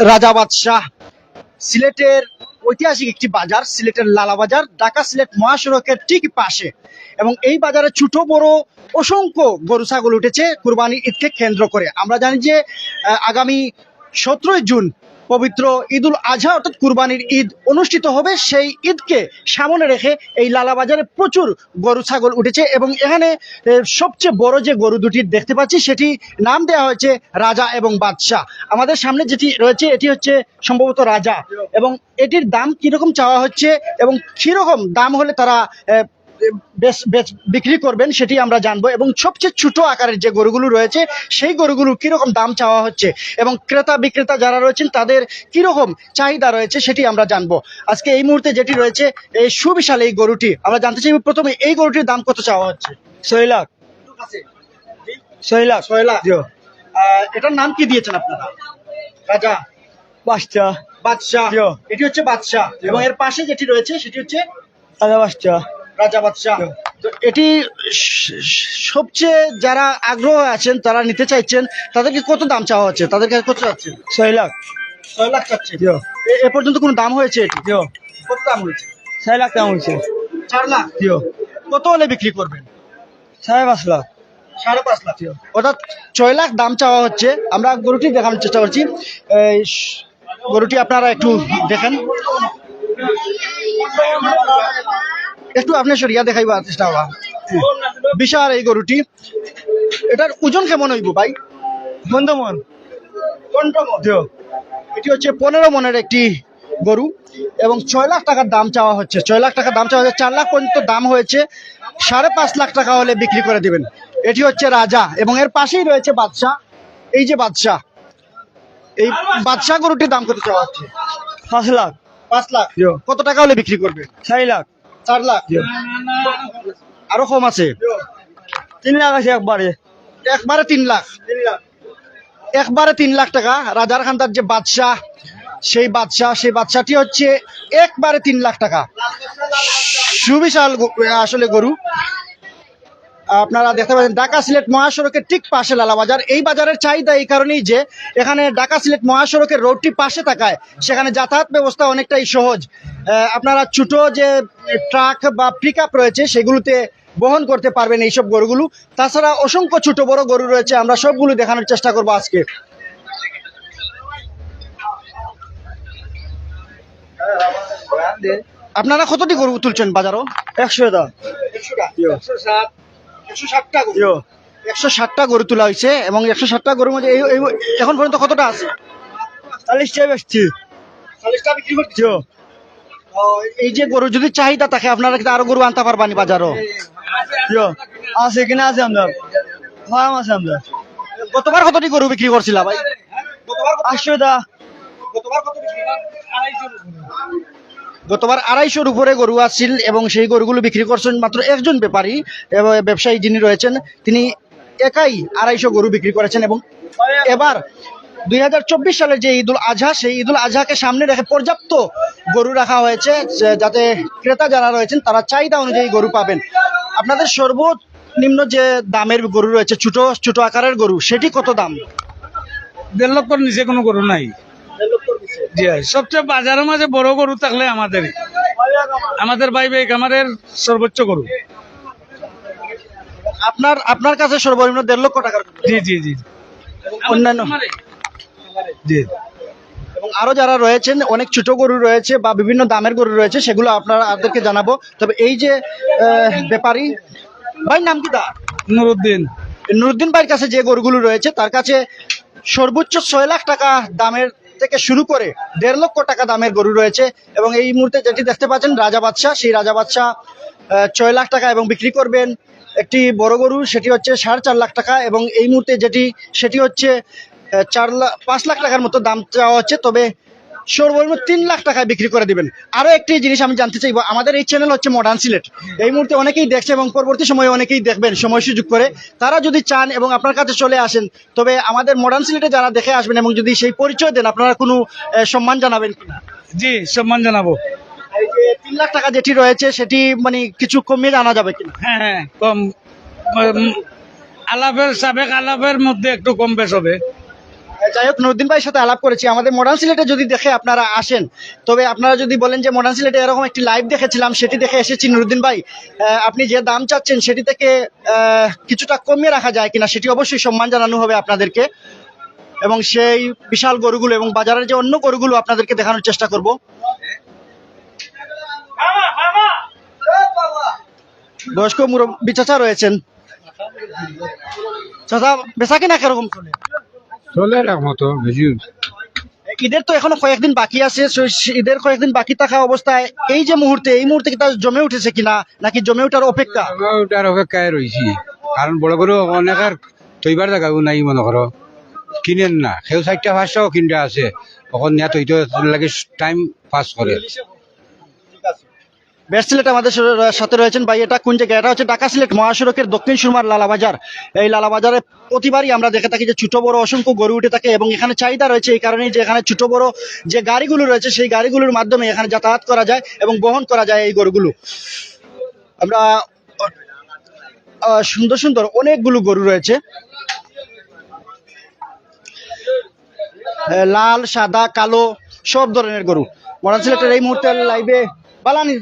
রাজা বাদশাহ। সিলেটের ঐতিহাসিক একটি বাজার, সিলেটের লালা বাজার, ঢাকা সিলেট মহাসড়কের ঠিক পাশে। এবং এই বাজারে ছোট, বড়, অসংখ্য গরু, ছাগল উঠেছে কুরবানি ঈদকে কেন্দ্র করে। আমরা জানি যে আগামী সতেরোই জুন পবিত্র ঈদুল আজহা, অর্থাৎ কুরবানির ঈদ অনুষ্ঠিত হবে। সেই ঈদকে সামনে রেখে এই লালা বাজারে প্রচুর গরু, ছাগল উঠেছে এবং এখানে সবচেয়ে বড় যে গরু দুটি দেখতে পাচ্ছি, সেটি নাম দেওয়া হয়েছে রাজা এবং বাদশাহ। আমাদের সামনে যেটি রয়েছে, এটি হচ্ছে সম্ভবত রাজা। এবং এটির দাম কীরকম চাওয়া হচ্ছে এবং কীরকম দাম হলে তারা বিক্রি করবেন সেটি আমরা জানব। এবং সবচেয়ে ছোট আকারের যে গরুগুলো রয়েছে সেই গরুগুলো কীরকম দাম চাওয়া হচ্ছে? এবং ক্রেতা বিক্রেতা যারা রয়েছেন তাদের কীরকম চাহিদা রয়েছে সেটি আমরা জানব। আজকে এই মুহূর্তে যেটি রয়েছে এই সুবিশাল এই গরুটি আমরা জানতে চাইব প্রথমে এই গরুটির দাম কত চাওয়া হচ্ছে? ছয় লাখ। ছয় লাখ ছয় লাখ। এটার নাম কি দিয়েছেন আপনারা? রাজা। বাদশাহ। জিও। এটি হচ্ছে বাদশাহ। এবং এর পাশে যেটি রয়েছে সেটি হচ্ছে সাদা পাঁচটা রাজা বাদশাহ। তো এটি সবচেয়ে যারা আগ্রহ আছেন তারা নিতে চাইছেন তাদেরকে কত দাম চাওয়া হচ্ছে? তাদেরকে কত চাচ্ছেন ছয় লাখ। ছয় লাখ চাচ্ছে? এ- পর্যন্ত কোনো দাম হয়েছে এটি? কত দাম হয়েছে? ছয় লাখ কেমন হয়েছে। চার লাখ? কত হলে বিক্রি করবেন? সাড়ে পাঁচ লাখ। সাড়ে পাঁচ লাখ। অর্থাৎ ছয় লাখ দাম চাওয়া হচ্ছে। আমরা গরুটি দেখানোর চেষ্টা করছি। এই গরুটি আপনারা একটু দেখেন। একটু আপনি সরিয়া দেখাইবার চেষ্টা করা বিশাল এই গরুটি। এটার ওজন কেমন হইব ভাই? মন কন্টমন এটি হচ্ছে পনেরো মনের একটি গরু এবং ছয় লাখ টাকার দাম চাওয়া হচ্ছে। ছয় লাখ টাকার দাম চাওয়া হচ্ছে। চার লাখ পর্যন্ত দাম হয়েছে। সাড়ে পাঁচ লাখ টাকা হলে বিক্রি করে দিবেন। এটি হচ্ছে রাজা এবং এর পাশেই রয়েছে বাদশাহ। এই যে বাদশাহ। এই বাদশাহ গরুটির দাম কত চাওয়া হচ্ছে? পাঁচ লাখ। পাঁচ লাখ। কত টাকা হলে বিক্রি করবে? চার লাখ। চার লাখ। আরও কম আছে। তিন লাখ আছে একবারে। একবারে তিন লাখ। একবারে তিন লাখ টাকা। রাজার খান্তার যে বাদশাহ সেই বাদশাহ সেই বাদশাটি হচ্ছে একবারে তিন লাখ টাকা। সুবিশাল আসলে গরু। আপনারা দেখতে পাচ্ছেন ঢাকা সিলেট মহাসড়কের ঠিক পাশে লালা বাজার এই বাজারের চাহিদা এই কারণেই যে এখানে ঢাকা সিলেট মহাসড়কের রোডটি পাশে থাকায় সেখানে যাতায়াত ব্যবস্থা অনেকটাই সহজ। আপনারা ছোট যে ট্রাক বা পিক রয়েছে সেগুলোতে বহন করতে পারবেন এইসব গরুগুলো। তাছাড়া অসংখ্য ছোট বড় গরু রয়েছে আমরা সবগুলো দেখানোর চেষ্টা করব আজকে। আপনারা কতটি গরু তুলছেন বাজারও? একশো একশো ষাটটা গরু তোলা হয়েছে এবং একশো ষাটটা গরুর মধ্যে এখন পর্যন্ত কতটা আছে? চাল্লিশটা বেচছি জিও ও, এই যে গরু যদি চাহিদা থাকে আপনারা কিন্তু আরও গরু আনতে পারবানি বাজারও। আছে কিনা আছে আমরা? ফার্ম আছে আমরা। গতবার কতটি গরু বিক্রি করছিলা ভাই? গতবার আড়াইশোর উপরে গরু আসছিল এবং সেই গরুগুলো বিক্রি করছেন মাত্র একজন ব্যাপারী এবং ব্যবসায়ী যিনি রয়েছেন তিনি একাই আড়াইশো গরু বিক্রি করেছেন এবং এবার দুই হাজার চব্বিশ সালে যে ঈদুল আজহা সেই ঈদুল আজহাকে সামনে রেখে পর্যাপ্ত গরু রাখা হয়েছে যাতে ক্রেতা যারা রয়েছেন তারা চাহিদা অনুযায়ী গরু পাবেন। আপনাদের সর্বনিম্ন যে দামের গরু রয়েছে ছোট ছোট আকারের গরু সেটি কত দাম? দেড় লক্ষর নিচে কোনো গরু নাই। জি সবচেয়ে বাজারের মাঝে বড় গরু থাকলে আমাদের। আমাদের ভাই ভাই আমাদের সর্বোচ্চ গরু। আপনার আপনার কাছে সর্বনিম্ন দেড় লক্ষ টাকার। জি জি জি। অন্যান্য জি। এবং আরও যারা রয়েছেন অনেক ছোট গরু রয়েছে বা বিভিন্ন দামের গরু রয়েছে সেগুলো আপনারা আপনাদেরকে জানাব। তবে এই যে ব্যাপারী ভাই নাম কি দা নুরুদ্দিন। নুরুদ্দিন ভাইয়ের কাছে যে গরুগুলো রয়েছে তার কাছে সর্বোচ্চ ছয় লাখ টাকা দামের থেকে শুরু করে দেড় লক্ষ টাকা দামের গরু রয়েছে। এবং এই মুহূর্তে যেটি দেখতে পাচ্ছেন রাজা বাদশাহ সেই রাজা বাদশাহ ছয় লাখ টাকা এবং বিক্রি করবেন একটি বড় গরু সেটি হচ্ছে সাড়ে চার লাখ টাকা। এবং এই মুহূর্তে যেটি সেটি হচ্ছে চার লাখ পাঁচ লাখ টাকার মতো দাম চাওয়া হচ্ছে তবে সর্বনিম্ন তিন লাখ টাকায় বিক্রি করে দিবেন। আরও একটি জিনিস আমি জানতে চাইব আমাদের এই চ্যানেল হচ্ছে মডার্ন সিলেট এই মুহূর্তে অনেকেই দেখছে এবং পরবর্তী সময়ে অনেকেই দেখবেন সময় সুযোগ করে। তারা যদি চান এবং আপনার কাছে চলে আসেন তবে আমাদের মডার্ন সিলেটে যারা দেখে আসবেন এবং যদি সেই পরিচয় দেন আপনারা কোনো সম্মান জানাবেন কিনা? জি সম্মান জানাব। এই যে তিন লাখ টাকা যেটি রয়েছে সেটি মানে কিছু কমিয়ে জানা যাবে কিনা? হ্যাঁ হ্যাঁ কম আলাপের সাবেক আলাপের মধ্যে একটু কম বেশ হবে। যাই হোক নুরুদ্দিন ভাইয়ের সাথে আলাপ করেছি। আমাদের মডার্ন সিলেটে যদি দেখে আপনারা আসেন তবে আপনারা যদি বলেন যে মডার্ন সিলেটে এরকম একটি লাইভ দেখেছিলাম সেটি দেখে এসেছি। নুরুদ্দিন ভাই আপনি যে দাম চাচ্ছেন সেটি থেকে কিছুটা কমিয়ে রাখা যায় কিনা সেটি অবশ্যই সম্মান জানানো হবে আপনাদেরকে। এবং সেই বিশাল গরুগুলো এবং বাজারের যে অন্য গরুগুলো আপনাদেরকে দেখানোর চেষ্টা করব। বয়স্ক মুরব্বী চাচা রয়েছেন। চাচা বেচা কিনা কীরকম চলে? চলে মতো বেশি ঈদের তো এখনও কয়েকদিন বাকি আছে ঈদের কয়েকদিন বাকি থাকা অবস্থায় এই যে মুহূর্তে এই মুহূর্তে কি তার জমে উঠেছে কিনা নাকি জমে ওঠার অপেক্ষা? আমরা ওটার অপেক্ষায় রয়েছি। কারণ বড় বড় অনেকের তৈবার জায়গাও নাই মনে করো। কিনেন না। সেও চারটা পাঁচটাও কিনতে আছে। তখন নিয়ে তৈতে লাগে টাইম পাস করে। বেস্ট সিলেট আমাদের সাথে রয়েছেন ভাই, এটা কোন জায়গায়? এটা হচ্ছে ঢাকা সিলেট মহাসড়কের দক্ষিণ সুরমার লালাবাজার। এই লালাবাজারে প্রতিবারই আমরা দেখে থাকি যে ছোট, বড়, অসংখ্য গরু উঠে থাকে এবং এখানে চাহিদা রয়েছে এই কারণেই যে এখানে ছোট, বড় যে গাড়িগুলো রয়েছে, সেই গাড়িগুলোর মাধ্যমে এখানে যাতায়াত করা যায় এবং বহন করা যায় এই গরুগুলো। আমরা সুন্দর সুন্দর অনেকগুলো গরু রয়েছে। লাল, সাদা, কালো, সব ধরনের গরু। মডার্ন সিলেটের এই মুহূর্তে লাইভে বালানি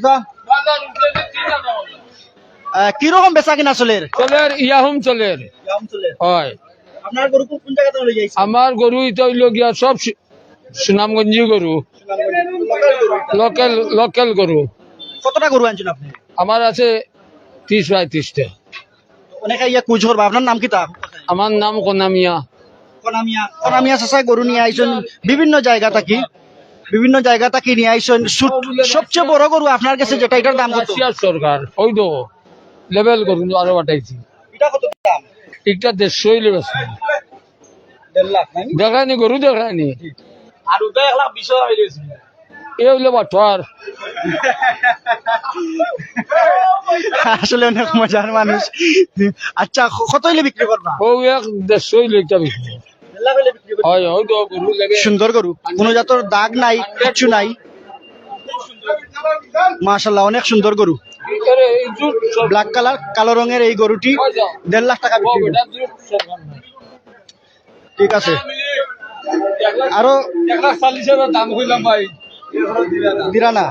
কীরকম বেচা কিনা চলের? চলের ইয়াহুম চলের। হয়। আপনার গরু কোন কোন জায়গা যাইছে আমার গরু গিয়া সব সুনামগঞ্জি গরু। লোকাল লোকাল গরু। কতটা গরু আনছেন আপনি? আমার আছে ত্রিশ পঁয়ত্রিশটা অনেকে ইয়া কুঝর আপনার নাম কি তা? আমার নাম কনামিয়া। কনামিয়া। কনামিয়া গরু নিয়ে আইছেন। বিভিন্ন জায়গা থাকি বিভিন্ন জায়গা থাকি নিয়ে আইছেন সু- সবচেয়ে বড় গরু আপনার কাছে যেটা এটার দাম কত? সরকার ওই তো লেভেল গরু আরও পাঠাইছি এটা কত দাম? একটা দেড়শো হইলে বেশি। দেখায়নি গরু দেখায়নি। আর ওটা এক লাখ বিশ এ হইলে বাঠার আসলে অনেক মজার মানুষ। আচ্ছা কত হইলে বিক্রি করবা? ও এক দেড়শো হইলে বিক্রি। সুন্দর গরু। কোনো জাতর দাগ নাই কিচ্ছু নাই। মাশাল্লাহ অনেক সুন্দর গরু। ব্ল্যাক কালার কালো রঙের এই গরুটি দেড় লাখ টাকা বিক্রি। ঠিক আছে। আরও দাম কইলাম ভাই। দিরানা।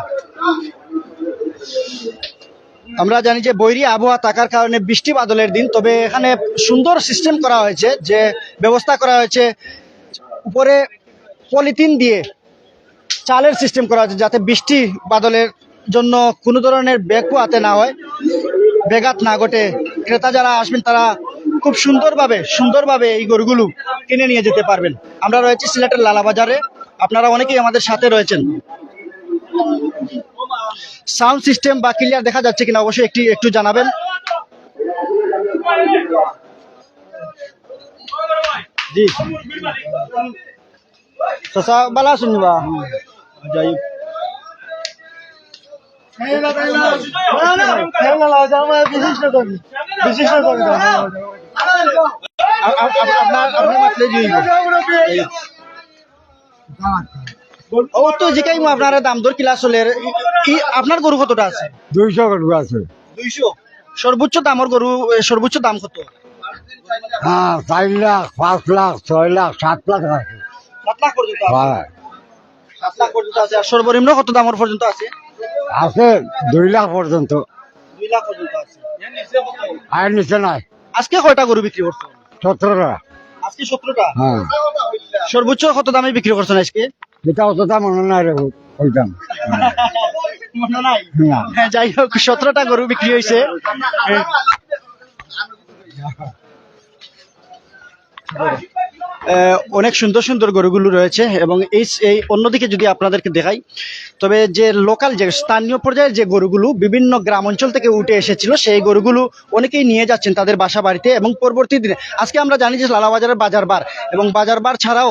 আমরা জানি যে বৈরী আবহাওয়া থাকার কারণে বৃষ্টি বাদলের দিন, তবে এখানে সুন্দর সিস্টেম করা হয়েছে যে ব্যবস্থা করা হয়েছে উপরে পলিথিন দিয়ে চালের সিস্টেম করা হয়েছে যাতে বৃষ্টি বাদলের জন্য কোনো ধরনের ব্যাগ পোয়াতে না হয়। ব্যাঘাত না ঘটে। ক্রেতা যারা আসবেন, তারা খুব সুন্দরভাবে সুন্দরভাবে এই গরুগুলো কিনে নিয়ে যেতে পারবেন। আমরা রয়েছি সিলেটের লালাবাজারে। আপনারা অনেকেই আমাদের সাথে রয়েছেন। সাউন্ড সিস্টেম বা ক্লিয়ার দেখা যাচ্ছে কিনা অবশ্যই একটি একটু জানাবেন। জি। বালা শুনবা যাই আপনার আপনার ও তো জিকাই আপনার দাম দর কিলা চলে। আপনার গরু কতটা আছে? দুইশো গরু আছে। দুইশো। সর্বোচ্চ দামর গরু সর্বোচ্চ দাম কত? হ্যাঁ চার লাখ পাঁচ লাখ ছয় লাখ সাত লাখ আছে। সাত লাখ পর্যন্ত। হয়। সাত লাখ পর্যন্ত আছে। আর সর্বনিম্ন কত দামর পর্যন্ত আছে? আছে দুই লাখ পর্যন্ত। দুই লাখ পর্যন্ত আছে। আর নিচে নাই। আজকে কয়টা গরু বিক্রি করছেন? সতেরোটা। আজকে সতেরোটা? হ্যাঁ। সর্বোচ্চ কত দামে বিক্রি করছেন আজকে? এটা অতটা মনে নাই রে মনে হ্যাঁ, যাই হোক সতেরোটা গরু বিক্রি হয়েছে আহ, অনেক সুন্দর সুন্দর গরুগুলো রয়েছে এবং এই এই অন্যদিকে যদি আপনাদেরকে দেখাই তবে যে লোকাল যে স্থানীয় পর্যায়ের যে গরুগুলো বিভিন্ন গ্রাম অঞ্চল থেকে উঠে এসেছিল সেই গরুগুলো অনেকেই নিয়ে যাচ্ছেন তাদের বাসা বাড়িতে এবং পরবর্তী দিনে আজকে আমরা জানি যে লালাবাজারের বাজার বার এবং বাজার বার ছাড়াও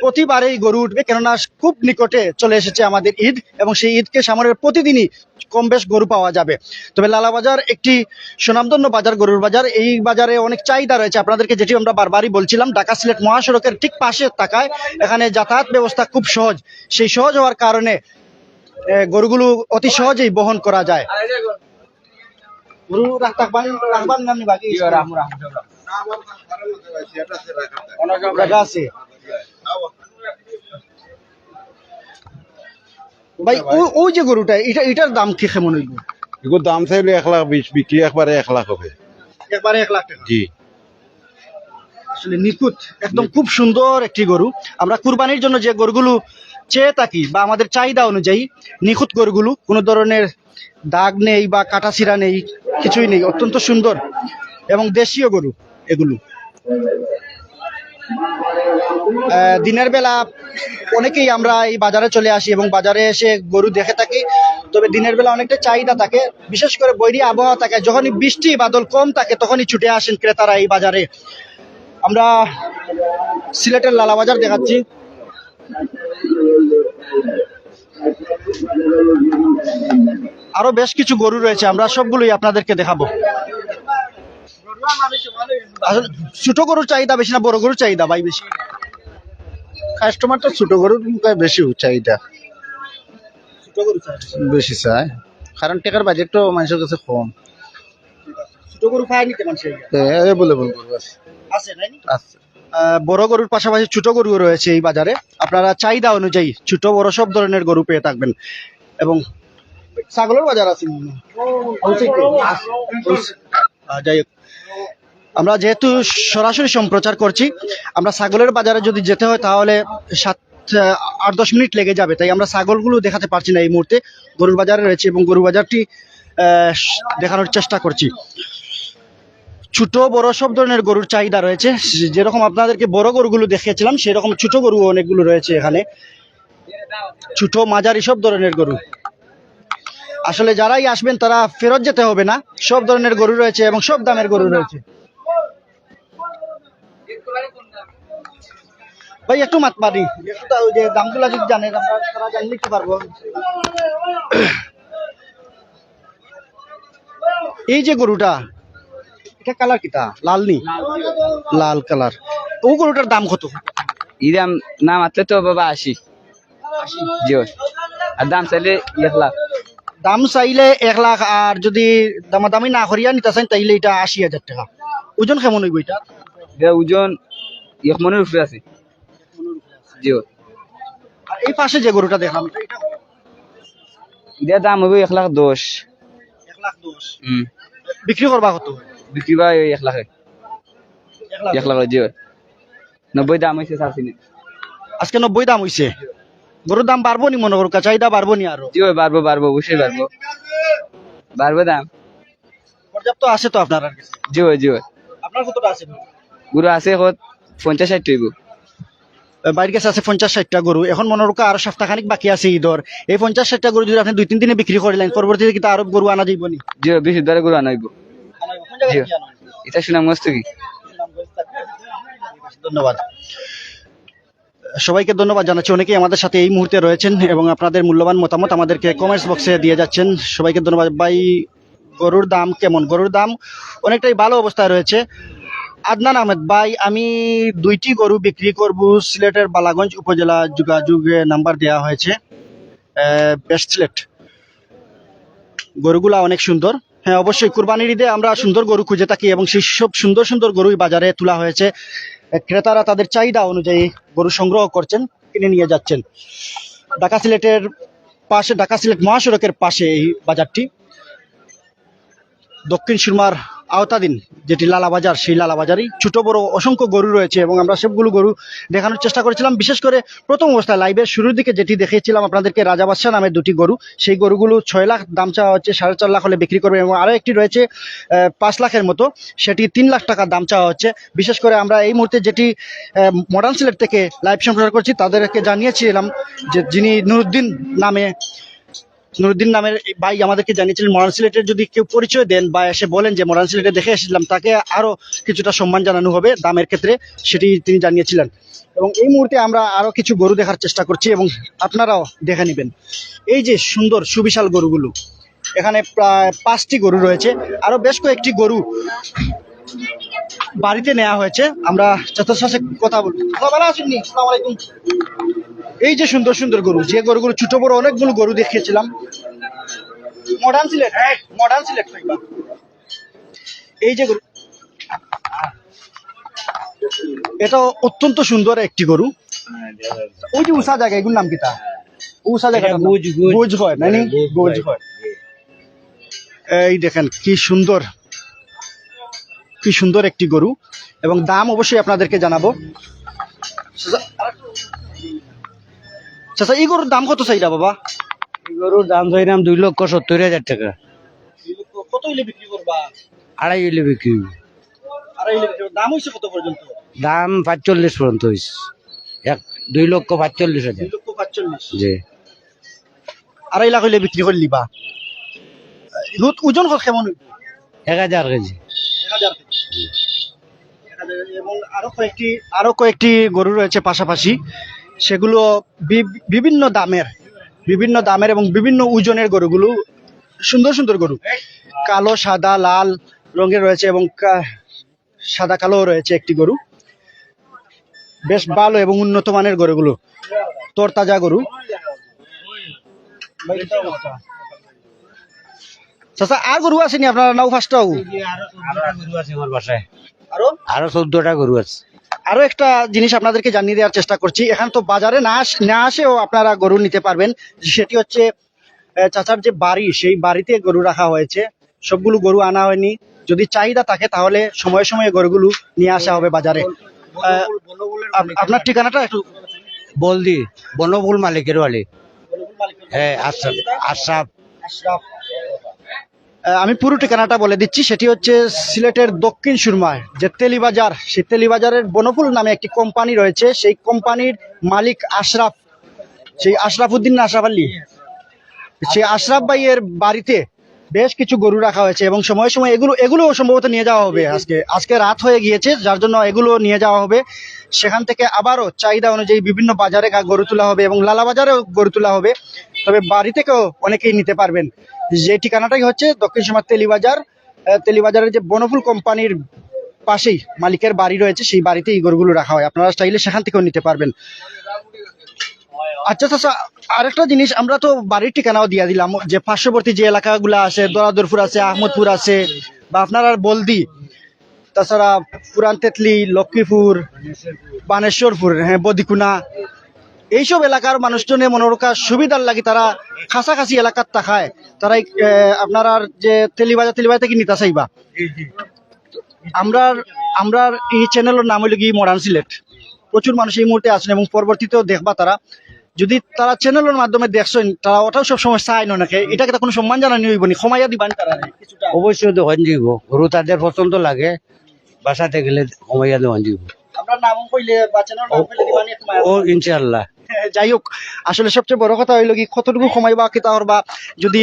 প্রতিবারেই গরু উঠবে কেননা খুব নিকটে চলে এসেছে আমাদের ঈদ এবং সেই ঈদকে সামনে প্রতিদিনই কম বেশ গরু পাওয়া যাবে। তবে লালাবাজার একটি সুনামধন্য বাজার গরুর বাজার। এই বাজারে অনেক চাহিদা রয়েছে। আপনাদেরকে যেটি আমরা বারবারই বলছিলাম ঢাকা সিলেট মহাসড়কের ঠিক পাশে থাকায় এখানে যাতায়াত ব্যবস্থা খুব সহজ। সেই সহজ হওয়ার কারণে গরুগুলো অতি সহজেই বহন করা যায়। গরু রাখবান রাখবান নানি বাকি আছে। ভাই ওই যে গরুটা এটা এটার দাম কি কেমন হইব? এগুলোর দাম চাইলে এক লাখ বিশ বিক্রি একবারে এক লাখ হবে। একবারে এক লাখ টাকা। জি। আসলে নিখুঁত একদম খুব সুন্দর একটি গরু। আমরা কুরবানির জন্য যে গরুগুলো চেয়ে থাকি বা আমাদের চাহিদা অনুযায়ী নিখুঁত গরুগুলো কোনো ধরনের দাগ নেই বা কাটাছিরা নেই কিছুই নেই অত্যন্ত সুন্দর এবং দেশীয় গরু এগুলো। দিনের বেলা অনেকেই আমরা এই বাজারে চলে আসি এবং বাজারে এসে গরু দেখে থাকি। তবে দিনের বেলা অনেকটা চাহিদা থাকে, বিশেষ করে বৈরী আবহাওয়া থাকে। যখনই বৃষ্টি বাদল কম থাকে, তখনই ছুটে আসেন ক্রেতারা এই বাজারে। আমরা সিলেটের লালা বাজার দেখাচ্ছি। আরও বেশ কিছু গরু রয়েছে, আমরা সবগুলোই আপনাদেরকে দেখাবো। ছোট গরুর চাহিদা বেশি না, বড় গরুর চাহিদা ভাই বেশি। কাস্টমার তো ছোট গরুর বেশি চাহিদা বেশি চায় কারণ টেকার বাজেটও মানুষের কাছে কম বড় গরুর পাশাপাশি ছোট গরু রয়েছে এই বাজারে আপনারা চাহিদা অনুযায়ী ছোট বড় সব ধরনের গরু পেয়ে থাকবেন এবং ছাগলের বাজার আছে মনে হয়। যাই হোক আমরা যেহেতু সরাসরি সম্প্রচার করছি, আমরা ছাগলের বাজারে যদি যেতে হয় তাহলে সাত আট, দশ মিনিট লেগে যাবে। তাই আমরা ছাগলগুলো দেখাতে পারছি না এই মুহূর্তে। গরুর বাজারে রয়েছে এবং গরু বাজারটি দেখানোর চেষ্টা করছি। ছোট বড় সব ধরনের গরুর চাহিদা রয়েছে। যেরকম আপনাদেরকে বড় গরুগুলো দেখিয়েছিলাম, সেরকম ছোট গরু অনেকগুলো রয়েছে এখানে। ছোট, মাঝারি সব ধরনের গরু। আসলে যারাই আসবেন তারা ফেরত যেতে হবে না। সব ধরনের গরু রয়েছে এবং সব দামের গরু রয়েছে। ভাই একটু মাত পারি একটু ওই যে দামগুলা যদি জানেন আমরা তারা জানলে কি পারব? এই যে গরুটা এটা কালার কিটা লাল নি? লাল কালার ও গরুটার দাম কত? ইদাম নাম আছে তো বাবা আশি। জি আর দাম চাইলে এক লাখ। দাম চাইলে এক লাখ আর যদি দামাদামি না করিয়া নিতে চান তাইলে এটা আশি হাজার টাকা। ওজন কেমন হইব এটা? এটা ওজন এক মনের উপরে আছে। জি। আর এই পাশে যে গরুটা দেখলাম এটা- এটা দাম হবে এক লাখ দশ। এক লাখ দশ। হুম। বিক্রি করবা কত? বিক্রি বা এক লাখে। এক লাখ জি নব্বই দাম হয়েছে আজকে নব্বই দাম হইছে। গরুর দাম বাড়বো নি মনে করো চাহিদা বাড়বো নি আরও। জি বাড়বো বাড়বো অবশ্যই বাড়বো। বাড়বো দাম। পর্যাপ্ত আছে তো আপনার জি জি আপনার কতটা আছে? গুরু আছে এখন পঞ্চাশ ষাট বাইরের কাছে আছে পঞ্চাশ ষাটটা গরু। এখন মনে রাখো আরও সপ্তাহখানিক বাকি আছে ঈদর। এই পঞ্চাশ ষাটটা গরু যদি আপনি দুই তিন দিনে বিক্রি করিলেন পরবর্তীতে কিন্তু আরও গরু আনা যাইব নি? জি বৃহস্পতিবার গুরু আনাইব এটা সুনামগঞ্জ থেকে ধন্যবাদ। সবাইকে ধন্যবাদ জানাচ্ছি। অনেকেই আমাদের সাথে এই মুহূর্তে রয়েছেন এবং আপনাদের মূল্যবান মতামত আমাদেরকে কমেন্টস বক্সে দিয়ে যাচ্ছেন। সবাইকে ধন্যবাদ। ভাই গরুর দাম কেমন? গরুর দাম অনেকটাই ভালো অবস্থায় রয়েছে। আদনান আহমেদ, ভাই, আমি দুইটি গরু বিক্রি করব সিলেটের বালাগঞ্জ উপজেলা যোগাযোগে নাম্বার দেওয়া হয়েছে। বেস্ট সিলেট গরুগুলা অনেক সুন্দর। হ্যাঁ অবশ্যই কুরবানির ঈদে আমরা সুন্দর গরু খুঁজে থাকি এবং সেই সব সুন্দর সুন্দর গরুই বাজারে তোলা হয়েছে। ক্রেতারা তাদের চাহিদা অনুযায়ী গরু সংগ্রহ করছেন, কিনে নিয়ে যাচ্ছেন। ঢাকা সিলেটের পাশে, ঢাকা সিলেট মহাসড়কের পাশে এই বাজারটি। দক্ষিণ সুরমার আওতাধীন, যেটি লালা বাজার সেই লালা বাজারেই ছোট, বড়, অসংখ্য গরু রয়েছে এবং আমরা সবগুলো গরু দেখানোর চেষ্টা করেছিলাম। বিশেষ করে প্রথম অবস্থায় লাইভের শুরুর দিকে যেটি দেখিয়েছিলাম, আপনাদেরকে রাজা বাদশাহ নামের দুটি গরু। সেই গরুগুলো ছয় লাখ দাম চাওয়া হচ্ছে, সাড়ে চার লাখ হলে বিক্রি করবে এবং আরও একটি রয়েছে পাঁচ লাখের মতো। সেটি তিন লাখ টাকা দাম চাওয়া হচ্ছে। বিশেষ করে আমরা এই মুহূর্তে যেটি মডার্ন সিলেট থেকে লাইভ সম্প্রচার করছি, তাদেরকে জানিয়েছিলাম যে যিনি নুরুদ্দিন নামে নুরুদ্দিন নামের ভাই আমাদেরকে জানিয়েছিলেন মডার্ন সিলেটের যদি কেউ পরিচয় দেন বা এসে বলেন যে মডার্ন সিলেটে দেখে এসেছিলাম, তাকে আরও কিছুটা সম্মান জানানো হবে দামের ক্ষেত্রে, সেটি তিনি জানিয়েছিলেন। এবং এই মুহূর্তে আমরা আরও কিছু গরু দেখার চেষ্টা করছি এবং আপনারাও দেখে নেবেন। এই যে সুন্দর, সুবিশাল গরুগুলো, এখানে প্রায় পাঁচটি গরু রয়েছে। আরও বেশ কয়েকটি গরু বাড়িতে নেওয়া হয়েছে। আমরা চতুর্শ্বাসে কথা বলব। আপা, ভালো আসেননি আলাইকুম। এই যে সুন্দর সুন্দর গরু যে গরুগুলো ছোট বড় অনেকগুলো গরু দেখিয়েছিলাম। মডার্ন সিলেট মডার্ন সিলেট এই যে গরু এটা অত্যন্ত সুন্দর একটি গরু। ওই যে উষা জায়গা এগুলোর নাম কিতা উষা জায়গা গুজ, গুজ। গুজ হয় গুজ হয়। হয়। এই দেখেন কি সুন্দর কি সুন্দর একটি গরু। এবং দাম অবশ্যই আপনাদেরকে জানাব। চাচা এই গরুর দাম কত চাইরা বাবা? গরুর দাম চাইলাম দুই লক্ষ সত্তর হাজার টাকা। কত হইলে বিক্রি করবা? আড়াই হইলে বিক্রি। আড়াই হইলে দাম হইছে কত পর্যন্ত? দাম পাঁচচল্লিশ পর্যন্ত হয়েছে এক দুই লক্ষ পাঁচচল্লিশ হাজার। দুই লক্ষ পাঁচচল্লিশ। জি। আড়াই লাখ হইলে বিক্রি করলি বা? ওজন কত কেমন এক হাজার কেজি। এবং আরও কয়েকটি গরু রয়েছে পাশাপাশি। সেগুলো বিভিন্ন দামের বিভিন্ন দামের এবং বিভিন্ন ওজনের গরুগুলো সুন্দর সুন্দর গরু। কালো সাদা লাল রঙের রয়েছে এবং সাদা কালো রয়েছে একটি গরু। বেশ ভালো এবং উন্নত মানের গরুগুলো। তরতাজা গরু। চাচা আর গরু আসেনি আপনার নাও ফার্স্টটাও আরও চোদ্দটা গরু আছে আরও একটা জিনিস আপনাদেরকে জানিয়ে দেওয়ার চেষ্টা করছি। এখন তো বাজারে না আস- না আসেও আপনারা গরু নিতে পারবেন। সেটি হচ্ছে চাচার যে বাড়ি সেই বাড়িতে গরু রাখা হয়েছে। সবগুলো গরু আনা হয়নি। যদি চাহিদা থাকে তাহলে সময়ে সময়ে গরুগুলো নিয়ে আসা হবে বাজারে। আপনার ঠিকানাটা একটু বলদি বনবুল মালিকের বাড়ি। হ্যাঁ আশরাফ। আশরাফ। আমি পুরো ঠিকানাটা বলে দিচ্ছি। সেটি হচ্ছে সিলেটের দক্ষিণ সুরমায়, যে তেলিবাজার। সেই তেলিবাজারের বনফুল নামে একটি কোম্পানি রয়েছে। সেই কোম্পানির মালিক আশরাফ। সেই আশরাফ উদ্দিন আশরাফ আলী। সেই আশরাফ ভাইয়ের বাড়িতে বেশ কিছু গরু রাখা হয়েছে এবং সময় সময় এগুলো এগুলো সম্ভবত নিয়ে যাওয়া হবে আজকে। আজকে রাত হয়ে গিয়েছে, যার জন্য এগুলো নিয়ে যাওয়া হবে। সেখান থেকে আবারও চাহিদা অনুযায়ী বিভিন্ন বাজারে গরু তোলা হবে এবং লালা বাজারেও গরু তোলা হবে। তবে বাড়ি থেকেও অনেকেই নিতে পারবেন। যে ঠিকানাটাই হচ্ছে দক্ষিণ সীমার তেলিবাজার তেলিবাজারের যে বনফুল কোম্পানির পাশেই মালিকের বাড়ি রয়েছে, সেই বাড়িতে এই গরুগুলো রাখা হয়। আপনারা চাইলে সেখান থেকেও নিতে পারবেন। আচ্ছা চাচা, আরেকটা জিনিস, আমরা তো বাড়ির ঠিকানাও দিয়ে দিলাম, যে পার্শ্ববর্তী যে এলাকাগুলো আছে, দরাদরপুর আছে, আহমদপুর আছে, বা আপনার আর বলদি, তাছাড়া পুরান তেতলি, লক্ষ্মীপুর, বানেশ্বরপুর হ্যাঁ বদিকুনা এইসব এলাকার মানুষজনের মনোরকা সুবিধার লাগি তারা কাছাকাছি এলাকার তাকায়। তারা আপনার আর যে তেলিবাজার তেলিবাজার থেকে নিতে চাইবা। আমরা আমরা এই চ্যানেলের নাম হইল কি মডার্ন সিলেট প্রচুর মানুষ এই মুহূর্তে আছেন এবং পরবর্তীতেও দেখবা তারা। যদি তারা চ্যানেলের মাধ্যমে দেখছেন তারা ওটাও সব সময় চায় না নাকি? এটাকে তো কোনো সম্মান জানানি হইব নি ক্ষমাইয়া দিবান তারা। অবশ্যই দোকান দিব। গরু তাদের পছন্দ লাগে বাসাতে গেলে কমাইয়া দোকান দিব। আমরা নাম কইলে বা চ্যানেল নাম কইলে দিবানি একটু মায়া ও ইনশাল্লাহ যাই হোক, আসলে সবচেয়ে বড় কথা হইল কি, কতটুকু কমাইবা কিতা করবা যদি,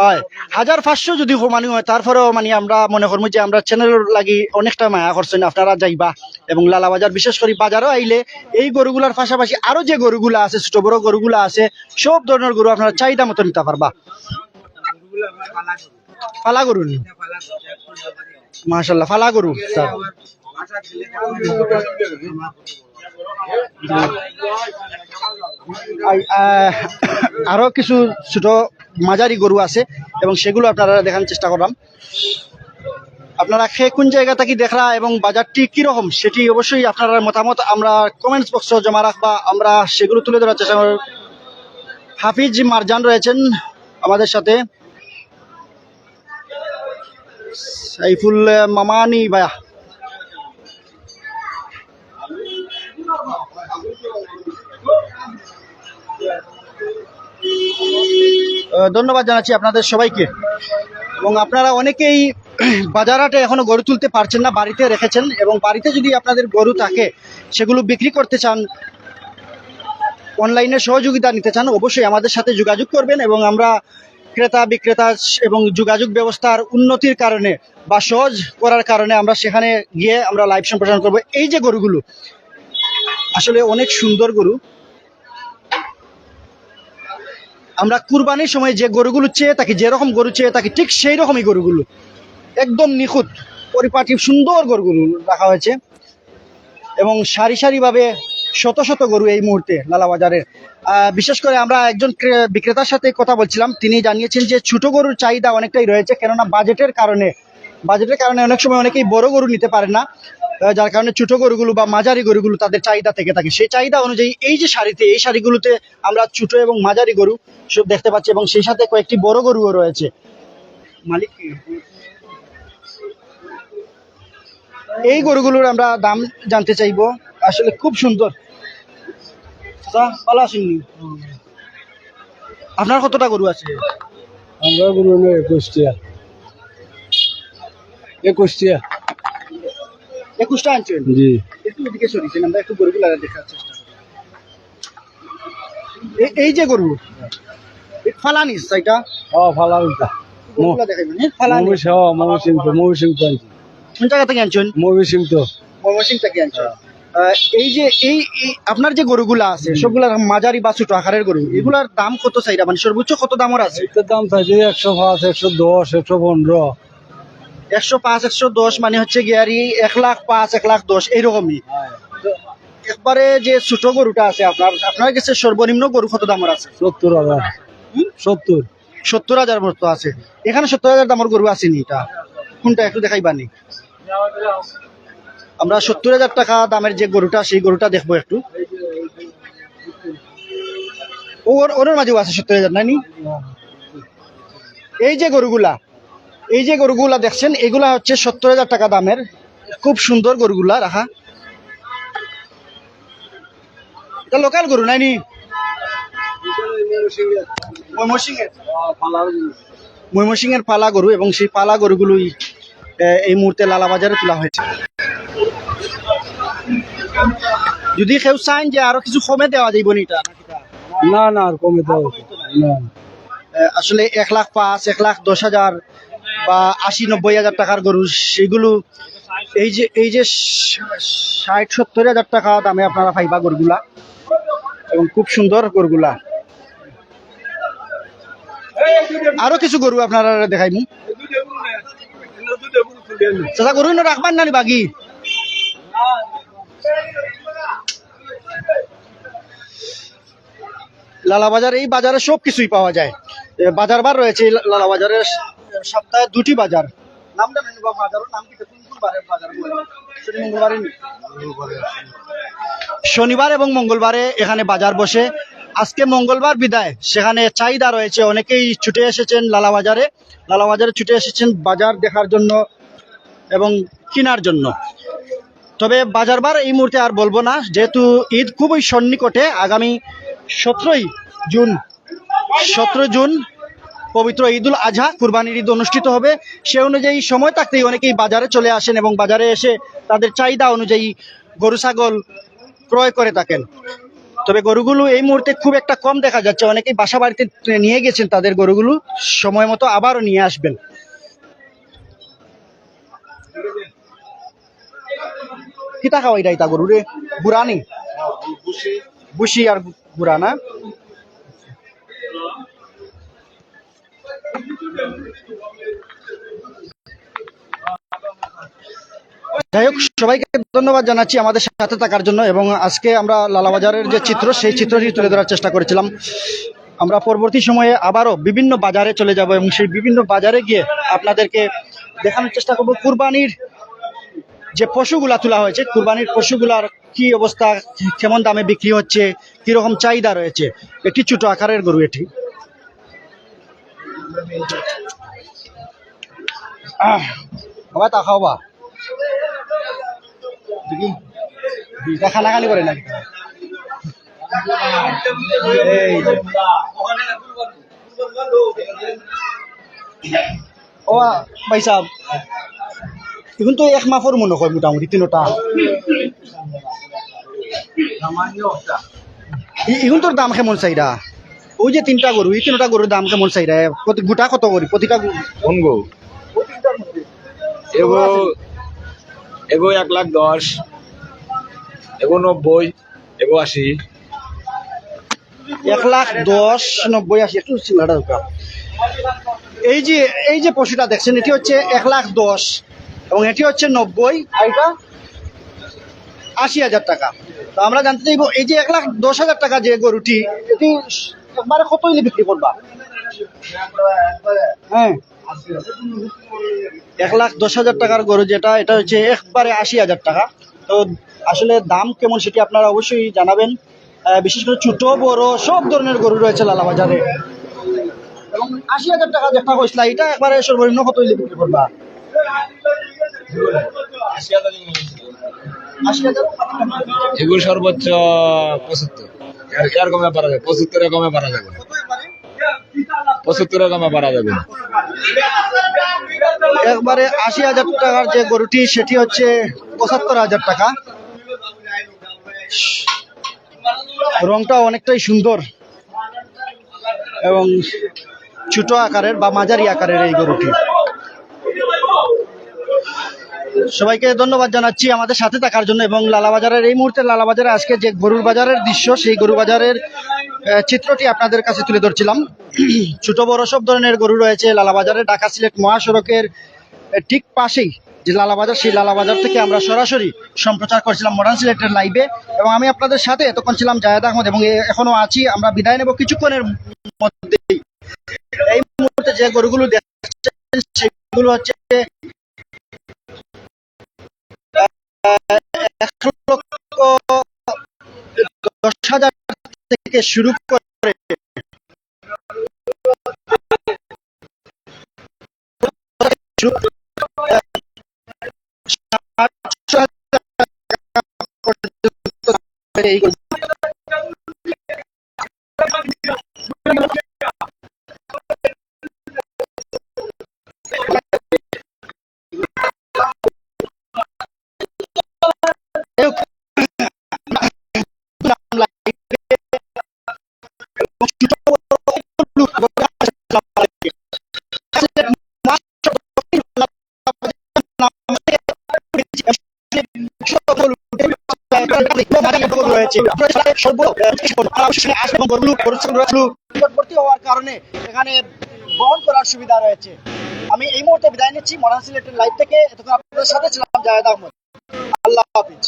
হয়, হাজার পাঁচশো যদি কমানি হয়, তারপরেও মানে আমরা মনে করব যে আমরা চ্যানেলের লাগি অনেকটা মায়া করছেন, আপনারা যাইবা। এবং লালা বাজার বিশেষ করে বাজারও আইলে, এই গরুগুলার পাশাপাশি আরও যে গরুগুলা আছে, ছোট বড় গরুগুলা আছে, সব ধরনের গরু আপনারা চাহিদা মতো নিতে পারবা। ফালা গরু মাশাল্লাহ ফালা গরু। স্যার আই- আহ, আরও কিছু ছোট মাঝারি গরু আছে এবং সেগুলো আপনারা দেখানোর চেষ্টা করলাম। আপনারা খে কোন জায়গা থেকে দেখরা এবং বাজারটি কীরকম সেটি অবশ্যই আপনারা মতামত আমরা কমেন্টস বক্সে জমা রাখবা। আমরা সেগুলো তুলে ধরার চেষ্টা করব। হাফিজ মারজান রয়েছেন আমাদের সাথে। সাইফুল মামানি ভাইয়া। ধন্যবাদ জানাচ্ছি আপনাদের সবাইকে। এবং আপনারা অনেকেই বাজারহাটে এখনও গরু তুলতে পারছেন না, বাড়িতে রেখেছেন এবং বাড়িতে যদি আপনাদের গরু থাকে, সেগুলো বিক্রি করতে চান, অনলাইনে সহযোগিতা নিতে চান, অবশ্যই আমাদের সাথে যোগাযোগ করবেন এবং আমরা ক্রেতা, বিক্রেতা এবং যোগাযোগ ব্যবস্থার উন্নতির কারণে বা সহজ করার কারণে আমরা সেখানে গিয়ে আমরা লাইভ সম্প্রসারণ করব। এই যে গরুগুলো, আসলে অনেক সুন্দর গরু। আমরা কুরবানির সময় যে গরুগুলো চেয়ে থাকি, যেরকম গরু চেয়ে থাকি, ঠিক সেই রকমই গরুগুলো। একদম নিখুঁত, পরিপাটি, সুন্দর গরুগুলো রাখা হয়েছে। এবং সারি সারিভাবে শত শত গরু এই মুহূর্তে লালাবাজারে। বিশেষ করে আমরা একজন বিক্রেতার সাথে কথা বলছিলাম। তিনি জানিয়েছেন যে ছোট গরুর চাহিদা অনেকটাই রয়েছে, কেননা বাজেটের কারণে বাজেটের কারণে অনেক সময় অনেকেই বড় গরু নিতে পারে না। যার কারণে ছোট গরুগুলো বা মাঝারি গরুগুলো তাদের চাহিদা থেকে থাকে। সেই চাহিদা অনুযায়ী এই যে শাড়িতে, এই শাড়িগুলোতে আমরা ছোট এবং মাঝারি গরু সব দেখতে পাচ্ছি এবং সেই সাথে কয়েকটি বড় গরুও রয়েছে। মালিক, এই গরুগুলোর আমরা দাম জানতে চাইব। আসলে খুব সুন্দর। ভালো আসেননি আপনার কতটা গরু আছে? গুরু নেই একুশটিয়া একুশটিয়া একুশটা আনছেন? জি। একটু এদিকে সরিয়েছেন আমরা একটু গরুগুলো দেখার চেষ্টা করি। এই- যে গরু এই ফালানিস এটা ও ফালাউটা গরুগুলা দেখাইবেন হ্যাঁ ফালানি মমি সহ তো মমি তো কোন জায়গা থেকে আনছেন? মমি তো। ময়মনসিং থেকে আনছেন। এই যে এই আপনার যে গরুগুলা আছে সবগুলা মাঝারি বা ছোট আকারের গরু এগুলার দাম কত চাইরা? মানে সর্বোচ্চ কত দামের আছে? দাম চাইছে একশো পাঁচ একশো দশ একশো পনেরো। একশো পাঁচ একশো দশ মানে হচ্ছে গিয়ারি এক লাখ পাঁচ এক লাখ দশ এইরকমই। একবারে যে ছোট গরুটা আছে আপনার আপনার কাছে সর্বনিম্ন গরু কত দামের আছে? সত্তর হাজার। সত্তর। সত্তর হাজার মতো আছে। এখানে সত্তর হাজার দামের গরু আসেনি এটা? কোনটা একটু দেখাইবানি? আমরা সত্তর হাজার টাকা দামের যে গরুটা সেই গরুটা দেখব একটু। ওর ওর মাঝেও আছে সত্তর হাজার নাইনি? এই যে গরুগুলা এই যে গরুগুলা দেখছেন এগুলা হচ্ছে সত্তর হাজার টাকা দামের। খুব সুন্দর গরুগুলা রাখা এটা লোকাল গরু নাইনি? ময়মনসিংহের। পালা গরু এবং সেই পালা গরুগুলোই এই মুহূর্তে লালা বাজারে তোলা হয়েছে। যদি কেউ চান যে আরও কিছু কমে দেওয়া যাইব এটা না না আর কমে দাও না। আহ, আসলে এক লাখ পাঁচ এক লাখ দশ হাজার বা আশি, নব্বই হাজার টাকার গরু, সেগুলো এই যে এই যে ষাট, সত্তর হাজার টাকা দামে আপনারা পাইবা গরুগুলা। এবং খুব সুন্দর গরুগুলা। আরও কিছু গরু আপনারা দেখাইমু। চাচা, গরু না রাখবেন নানি বাগি? লালা বাজার এই বাজারে সব কিছুই পাওয়া যায়। বাজার বার রয়েছে লালা বাজারে সপ্তাহে দুটি বাজার। শনিবার এবং মঙ্গলবারে এখানে বাজার বসে। আজকে মঙ্গলবার বিদায়। সেখানে চাহিদা রয়েছে। অনেকেই ছুটে এসেছেন লালা বাজারে লালা বাজারে ছুটে এসেছেন বাজার দেখার জন্য এবং কেনার জন্য। তবে বাজারবার এই মুহূর্তে আর বলব না। যেহেতু ঈদ খুবই সন্নিকটে, আগামী সতেরোই জুন, সতেরো জুন পবিত্র ঈদুল আজহা কুরবানির ঈদ অনুষ্ঠিত হবে। সে অনুযায়ী সময় থাকতেই অনেকেই বাজারে চলে আসেন এবং বাজারে এসে তাদের চাহিদা অনুযায়ী গরু, ছাগল ক্রয় করে থাকেন। তবে গরুগুলো এই মুহূর্তে খুব একটা কম দেখা যাচ্ছে। অনেকেই বাসা বাড়িতে নিয়ে গেছেন তাদের গরুগুলো। সময় মতো আবারও নিয়ে আসবেন। কিতা খাওয়াই রাইতা গরু রে? বুড়ানি বুসি আর বুড়া না? যাই হোক, সবাইকে ধন্যবাদ জানাচ্ছি আমাদের সাথে থাকার জন্য এবং আজকে আমরা লালাবাজারের যে চিত্র, সেই চিত্রটি তুলে ধরার চেষ্টা করেছিলাম। আমরা পরবর্তী সময়ে আবারও বিভিন্ন বাজারে চলে যাব এবং সেই বিভিন্ন বাজারে গিয়ে আপনাদেরকে দেখানোর চেষ্টা করব কুরবানির যে পশুগুলা তোলা হয়েছে, কুরবানির পশুগুলার কি অবস্থা, কেমন দামে বিক্রি হচ্ছে, কীরকম চাহিদা রয়েছে। একটি ছোট আকারের গরু এটি। বাবা, তা খাও বা। দেখি এটা খানাখানি করে নাকি। ও ভাই সাহেব এখন তো এক মাফর মনে হয় মোটামুটি, তিনটা। এখন তোর দাম কেমন চাইরা ওই যে তিনটা গরু এই তিনটা গরুর দাম কেমন চাইরা প্রতি গোটা কত করি? প্রতিটা গরু? কোন গো এগো এগো এক লাখ দশ এগো নব্বই এগো আশি। এক লাখ দশ নব্বই আশি একটু চিল্লাটা এই যে এই যে পশুটা দেখছেন এটি হচ্ছে এক লাখ দশ এবং এটি হচ্ছে নব্বই আর এটা আশি হাজার টাকা। তো আমরা জানতে চাইব এই যে এক লাখ দশ হাজার টাকা যে গরুটি এটি একবারে কত হইলে বিক্রি করবা? হ্যাঁ। এক লাখ দশ হাজার টাকার গরু যেটা, এটা হচ্ছে একবারে আশি হাজার টাকা। তো আসলে দাম কেমন সেটি আপনারা অবশ্যই জানাবেন। বিশেষ করে ছোট, বড়, সব ধরনের গরু রয়েছে লালা বাজারে এবং আশি হাজার টাকা দেখা কইসলা এটা একবারে সর্বনিম্ন কত হইলে বিক্রি করবা? আশি হাজার। এগুলো সর্বোচ্চ পঁচাত্তর। কার কমে পারা যাবে পঁচাত্তরে কমে পারা যাবে না। কমে পারা যাবে একবারে আশি হাজার টাকার যে গরুটি, সেটি হচ্ছে পঁচাত্তর হাজার টাকা। রংটা অনেকটাই সুন্দর এবং ছোট আকারের বা মাঝারি আকারের এই গরুটি। সবাইকে ধন্যবাদ জানাচ্ছি আমাদের সাথে থাকার জন্য এবং লালাবাজারের এই মুহূর্তে লালাবাজারে আজকে যে গরুর বাজারের দৃশ্য, সেই গরু বাজারের চিত্রটি আপনাদের কাছে তুলে ধরছিলাম। ছোট বড় সব ধরনের গরু রয়েছে লালাবাজারে, ঢাকা সিলেট মহাসড়কের ঠিক পাশেই যে লালাবাজার, সেই লালাবাজার থেকে আমরা সরাসরি সম্প্রচার করছিলাম মডার্ন সিলেটের লাইভে এবং আমি আপনাদের সাথে এতক্ষণ ছিলাম জায়েদ আহমদ এবং এখনও আছি। আমরা বিদায় নেব কিছুক্ষণের মধ্যেই। এই মুহূর্তে যে গরুগুলো দেখছেন, সেগুলো হচ্ছে এক লক্ষ দশ হাজার থেকে শুরু করে সাতশো নিকটবর্তী হওয়ার কারণে এখানে বহন করার সুবিধা রয়েছে। আমি এই মুহূর্তে বিদায় নিচ্ছি। মডার্ন সিলেটের লাইভ থেকে এতক্ষণ আপনাদের সাথে ছিলাম জাহেদ আহমদ। আল্লাহ হাফিজ।